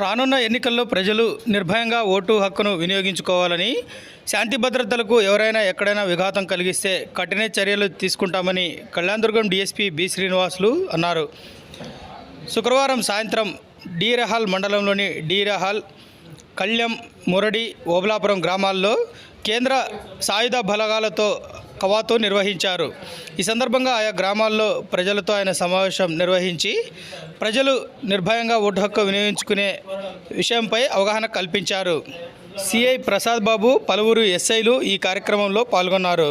రానున్న ఎన్నికల్లో ప్రజలు నిర్భయంగా ఓటు హక్కును వినియోగించుకోవాలని శాంతి భద్రతలకు ఎవరైనా ఎక్కడైనా విఘాతం కలిగిస్తే కఠిన చర్యలు తీసుకుంటామని కళ్యాణదుర్గం డీఎస్పీ బి శ్రీనివాసులు అన్నారు. శుక్రవారం సాయంత్రం డీరహాల్ మండలంలోని డీరహాల్ కళ్యం మురడి ఓబలాపురం గ్రామాల్లో కేంద్ర సాయుధ బలగాలతో కవాతు నిర్వహించారు. ఈ సందర్భంగా ఆయా గ్రామాల్లో ప్రజలతో ఆయన సమావేశం నిర్వహించి ప్రజలు నిర్భయంగా ఓటు హక్కు వినియోగించుకునే విషయంపై అవగాహన కల్పించారు. సిఐ ప్రసాద్ బాబు పలువురు ఎస్ఐలు ఈ కార్యక్రమంలో పాల్గొన్నారు.